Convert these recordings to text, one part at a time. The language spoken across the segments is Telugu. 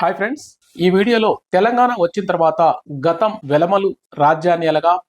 హాయ్ ఫ్రెండ్స్ ఈ వీడియోలో తెలంగాణ వచ్చిన తర్వాత గతం వెలమలు రాజ్యాన్ని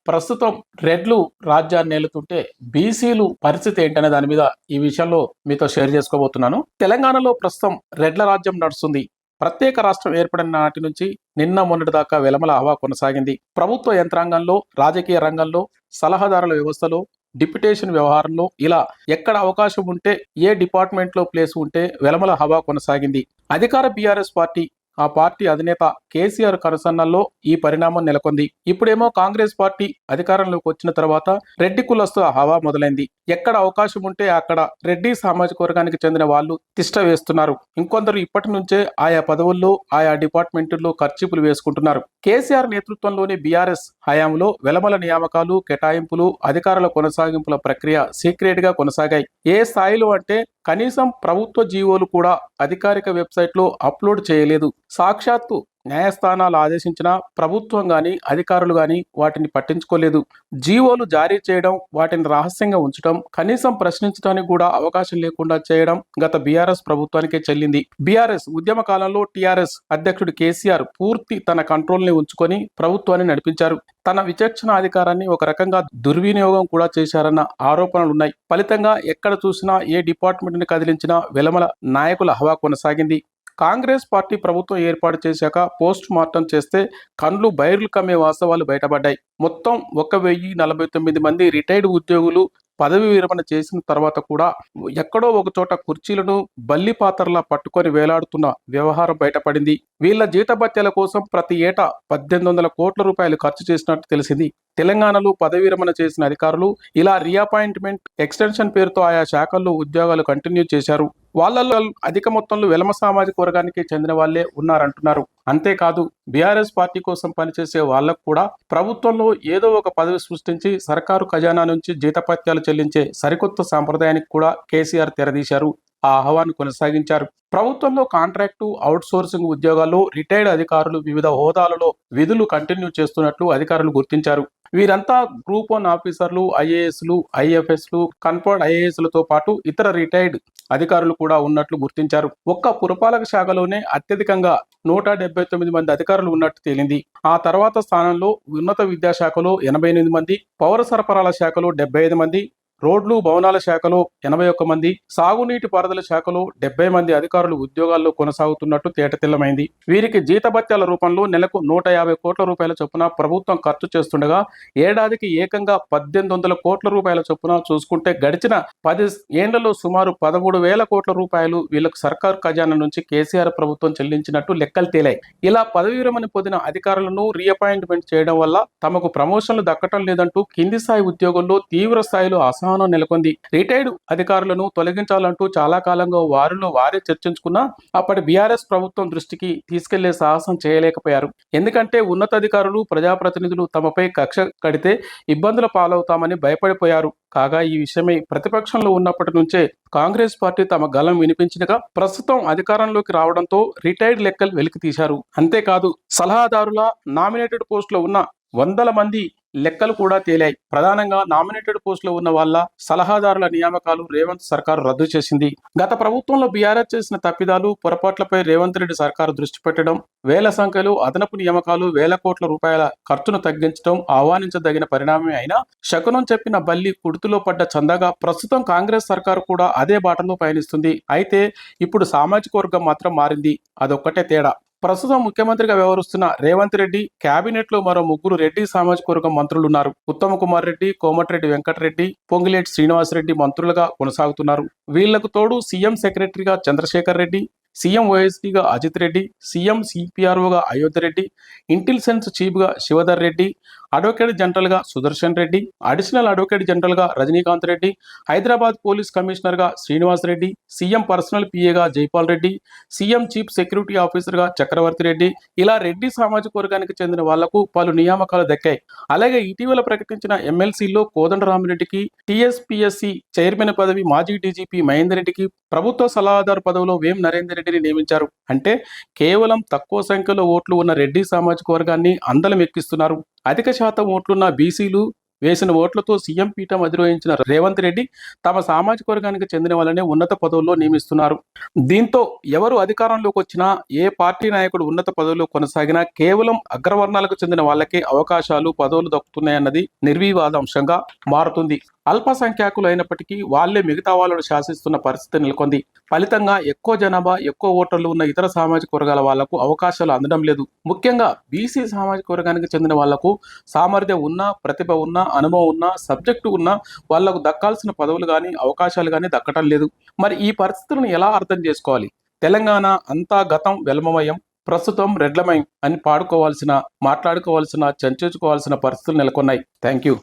ప్రస్తుతం రెడ్లు రాజ్యాన్నేలుతుంటే బీసీలు పరిస్థితి ఏంటనే దాని మీద ఈ విషయంలో మీతో షేర్ చేసుకోబోతున్నాను. తెలంగాణలో ప్రస్తుతం రెడ్ల రాజ్యం నడుస్తుంది. ప్రత్యేక రాష్ట్రం ఏర్పడిన నాటి నుంచి నిన్న మొన్నటి దాకా వెలమల హవా కొనసాగింది. ప్రభుత్వ యంత్రాంగంలో రాజకీయ రంగంలో సలహాదారుల వ్యవస్థలో డిప్యుటేషన్ వ్యవహారంలో ఇలా ఎక్కడ అవకాశం ఉంటే ఏ డిపార్ట్మెంట్లో ప్లేస్ ఉంటే వెలమల హవా కొనసాగింది. అధికార బీఆర్ఎస్ పార్టీ ఆ పార్టీ అధినేత కేసీఆర్ కరసన్నల్లో ఈ పరిణామం నెలకొంది. ఇప్పుడేమో కాంగ్రెస్ పార్టీ అధికారంలోకి వచ్చిన తర్వాత రెడ్డి కులస్తు హవా మొదలైంది. ఎక్కడ అవకాశం ఉంటే అక్కడ రెడ్డి సామాజిక వర్గానికి చెందిన వాళ్ళు తిష్ట వేస్తున్నారు. ఇంకొందరు ఇప్పటి నుంచే ఆయా పదవుల్లో ఆయా డిపార్ట్మెంట్లో ఖర్చీపులు వేసుకుంటున్నారు. కేసీఆర్ నేతృత్వంలోని బీఆర్ఎస్ హయాంలో వెలమల నియామకాలు కేటాయింపులు అధికారుల కొనసాగింపుల ప్రక్రియ సీక్రెట్గా కొనసాగాయి. ఏ స్థాయిలో అంటే కనీసం ప్రభుత్వ జీవోలు కూడా అధికారిక వెబ్సైట్లో అప్లోడ్ చేయలేదు. సాక్షాత్తు న్యాయస్థానాలు ఆదేశించిన ప్రభుత్వం కానీ అధికారులు కానీ వాటిని పట్టించుకోలేదు. జీవోలు జారీ చేయడం వాటిని రహస్యంగా ఉంచడం కనీసం ప్రశ్నించడానికి కూడా అవకాశం లేకుండా చేయడం గత బీఆర్ఎస్ ప్రభుత్వానికే చెల్లింది. బీఆర్ఎస్ ఉద్యమ కాలంలో టీఆర్ఎస్ అధ్యక్షుడు కేసీఆర్ పూర్తి తన కంట్రోల్ని ఉంచుకొని ప్రభుత్వాన్ని నడిపించారు. తన విచక్షణ అధికారాన్ని ఒక రకంగా దుర్వినియోగం కూడా చేశారన్న ఆరోపణలు ఉన్నాయి ఫలితంగా ఎక్కడ చూసినా ఏ డిపార్ట్మెంట్ని కదిలించినా వెలమల నాయకుల హవా కొనసాగింది. కాంగ్రెస్ పార్టీ ప్రభుత్వం ఏర్పాటు చేశాక పోస్ట్ మార్టం చేస్తే కండ్లు బైర్లు కమ్మే వాస్తవాలు బయటపడ్డాయి. మొత్తం ఒక వెయ్యి నలభై తొమ్మిది మంది రిటైర్డ్ ఉద్యోగులు పదవి విరమణ చేసిన తర్వాత కూడా ఎక్కడో ఒక చోట కుర్చీలను బల్లి పాత్రలా పట్టుకొని వేలాడుతున్న వ్యవహారం బయటపడింది. వీళ్ళ జీతభత్యాల కోసం ప్రతి ఏటా పద్దెనిమిది వందల కోట్ల రూపాయలు ఖర్చు చేసినట్టు తెలిసింది. తెలంగాణలో పదవి విరమణ చేసిన అధికారులు ఇలా రీఅపాయింట్మెంట్ ఎక్స్టెన్షన్ పేరుతో ఆయా శాఖల్లో ఉద్యోగాలు కంటిన్యూ చేశారు. వాళ్ళల్లో అధిక మొత్తంలో వెలమ సామాజిక వర్గానికి చెందిన వాళ్ళే ఉన్నారంటున్నారు. అంతేకాదు బీఆర్ఎస్ పార్టీ కోసం పనిచేసే వాళ్ళకు కూడా ప్రభుత్వంలో ఏదో ఒక పదవి సృష్టించి సర్కారు ఖజానా నుంచి జీతపత్యాలు చెల్లించే సరికొత్త సాంప్రదాయానికి కూడా కేసీఆర్ తెరదీశారు. ఆ ఆహ్వాన్ని కొనసాగించారు. ప్రభుత్వంలో కాంట్రాక్టు అవుట్ సోర్సింగ్ ఉద్యోగాల్లో రిటైర్డ్ అధికారులు వివిధ హోదాలలో విధులు కంటిన్యూ చేస్తున్నట్లు అధికారులు గుర్తించారు. వీరంతా గ్రూప్ వన్ ఆఫీసర్లు ఐఏఎస్లు ఐఎఫ్ఎస్లు కన్ఫర్డ్ ఐఏఎస్లతో పాటు ఇతర రిటైర్డ్ అధికారులు కూడా ఉన్నట్లు గుర్తించారు. ఒక్క పురపాలక శాఖలోనే అత్యధికంగా నూట డెబ్బై తొమ్మిది మంది అధికారులు ఉన్నట్టు తేలింది. ఆ తర్వాత స్థానంలో ఉన్నత విద్యాశాఖలో ఎనభై ఎనిమిది మంది పౌర సరఫరాల శాఖలో డెబ్బై ఐదు మంది రోడ్లు భవనాల శాఖలో ఎనభై ఒక్క మంది సాగునీటి పారుదల శాఖలో డెబ్బై మంది అధికారులు ఉద్యోగాల్లో కొనసాగుతున్నట్టు తేటతెల్లమైంది. వీరికి జీతభత్యాల రూపంలో నెలకు నూట యాభై కోట్ల రూపాయల చొప్పున ప్రభుత్వం ఖర్చు చేస్తుండగా ఏడాదికి ఏకంగా పద్దెనిమిది వందల కోట్ల రూపాయల చొప్పున చూసుకుంటే గడిచిన పది ఏండ్లలో సుమారు పదమూడు వేల కోట్ల రూపాయలు వీళ్ళకు సర్కారు ఖజానా నుంచి కేసీఆర్ ప్రభుత్వం చెల్లించినట్టు లెక్కలు తేలాయి. ఇలా పదవి విరమణ పొందిన అధికారులను రీఅపాయింట్మెంట్ చేయడం వల్ల తమకు ప్రమోషన్లు దక్కటం లేదంటూ కింది స్థాయి ఉద్యోగుల్లో తీవ్ర స్థాయిలో అసహనం నెలకొంది. రిటైర్డ్ అధికారులను తొలగించాలంటూ చాలా కాలంగా వారిలో వారే చర్చించుకున్నా అప్పటి బీఆర్ఎస్ ప్రభుత్వం దృష్టికి తీసుకెళ్ళే సాహసం చేయలేకపోయారు. ఎందుకంటే ఉన్నతాధికారులు ప్రజాప్రతినిధులు తమపై కక్ష కడితే ఇబ్బందుల పాలవుతామని భయపడిపోయారు. కాగా ఈ విషయమై ప్రతిపక్షంలో ఉన్నప్పటి నుంచే కాంగ్రెస్ పార్టీ తమ గలం వినిపించినగా ప్రస్తుతం అధికారంలోకి రావడంతో రిటైర్డ్ లెక్కలు వెలికి తీశారు అంతేకాదు సలహాదారుల నామినేటెడ్ పోస్టులో ఉన్న వందల మంది లెక్కలు కూడా తేలాయి. ప్రధానంగా నామినేటెడ్ పోస్టులో ఉన్న వాళ్ళ సలహాదారుల నియామకాలు రేవంత్ సర్కారు రద్దు చేసింది. గత ప్రభుత్వంలో బీఆర్ఎస్ చేసిన తప్పిదాలు పొరపాట్లపై రేవంత్ రెడ్డి సర్కారు దృష్టి పెట్టడం వేల సంఖ్యలో అదనపు నియామకాలు వేల కోట్ల రూపాయల ఖర్చును తగ్గించడం ఆహ్వానించదగిన పరిణామమే అయినా శకునం చెప్పిన బల్లి కుడుతులో పడ్డ చందగా ప్రస్తుతం కాంగ్రెస్ సర్కారు కూడా అదే బాటలో పయనిస్తుంది. అయితే ఇప్పుడు సామాజిక వర్గం మాత్రం మారింది. అదొక్కటే తేడా. ప్రస్తుతం ముఖ్యమంత్రిగా వ్యవహరిస్తున్న రేవంత్ రెడ్డి కేబినెట్లో మరో ముగ్గురు రెడ్డి సామాజిక వర్గం మంత్రులు ఉన్నారు ఉత్తమ కుమార్ రెడ్డి కోమటిరెడ్డి వెంకటరెడ్డి పొంగిలేటి శ్రీనివాసరెడ్డి మంత్రులుగా కొనసాగుతున్నారు. వీళ్ళకు తోడు సీఎం సెక్రటరీగా చంద్రశేఖర్ రెడ్డి సీఎం ఓఎస్డీగా అజిత్ రెడ్డి సీఎం సిపిఆర్ఓగా అయోధ్య రెడ్డి ఇంటెలిజెన్స్ చీఫ్గా శివధర్ రెడ్డి అడ్వకేట్ జనరల్గా సుదర్శన్ రెడ్డి అడిషనల్ అడ్వకేట్ జనరల్గా రజనీకాంత్ రెడ్డి హైదరాబాద్ పోలీస్ కమిషనర్గా Srinivas Reddy CM personal పిఏగా Jaipal Reddy CM chief security ఆఫీసర్గా చక్రవర్తి రెడ్డి ఇలా రెడ్డి సామాజిక వర్గానికి చెందిన వాళ్ళకు పలు నియామకాలు దక్కాయి. అలాగే ఇటీవల ప్రకటించిన ఎమ్మెల్సీలో కోదండరామిరెడ్డికి టీఎస్పీఎస్సీ చైర్మన్ పదవి మాజీ డీజీపీ మహేందర్ రెడ్డికి ప్రభుత్వ సలహాదారు పదవిలో వేం నరేందర్ రెడ్డిని నియమించారు. అంటే కేవలం తక్కువ సంఖ్యలో ఓట్లు ఉన్న రెడ్డి సామాజిక వర్గాన్ని అందలం ఎక్కిస్తున్నారు. అధిక శాతం ఓట్లున్న బీసీలు వేసిన ఓట్లతో సీఎం పీఠం అధిరోహించిన రేవంత్ రెడ్డి తమ సామాజిక వర్గానికి చెందిన వాళ్ళనే ఉన్నత పదవుల్లో నియమిస్తున్నారు. దీంతో ఎవరు అధికారంలోకి వచ్చినా ఏ పార్టీ నాయకుడు ఉన్నత పదవుల్లో కొనసాగినా కేవలం అగ్రవర్ణాలకు చెందిన వాళ్ళకే అవకాశాలు పదవులు దక్కుతున్నాయన్నది నిర్వివాద అంశంగా మారుతుంది. అల్పసంఖ్యాకులు అయినప్పటికీ వాళ్ళే మిగతా వాళ్ళను శాసిస్తున్న పరిస్థితి నెలకొంది. ఫలితంగా ఎక్కువ జనాభా ఎక్కువ ఓటర్లు ఉన్న ఇతర సామాజిక వర్గాల వాళ్ళకు అవకాశాలు అందడం లేదు. ముఖ్యంగా బీసీ సామాజిక వర్గానికి చెందిన వాళ్ళకు సామర్థ్యం ఉన్నా ప్రతిభ ఉన్నా అనుభవం ఉన్నా సబ్జెక్టు ఉన్నా వాళ్ళకు దక్కాల్సిన పదవులు కానీ అవకాశాలు కానీ దక్కటం లేదు. మరి ఈ పరిస్థితులను ఎలా అర్థం చేసుకోవాలి? తెలంగాణ అంతా గతం వెలమమయం ప్రస్తుతం రెడ్లమయం అని పాడుకోవాల్సిన మాట్లాడుకోవాల్సిన చర్చించుకోవాల్సిన పరిస్థితులు నెలకొన్నాయి. Thank you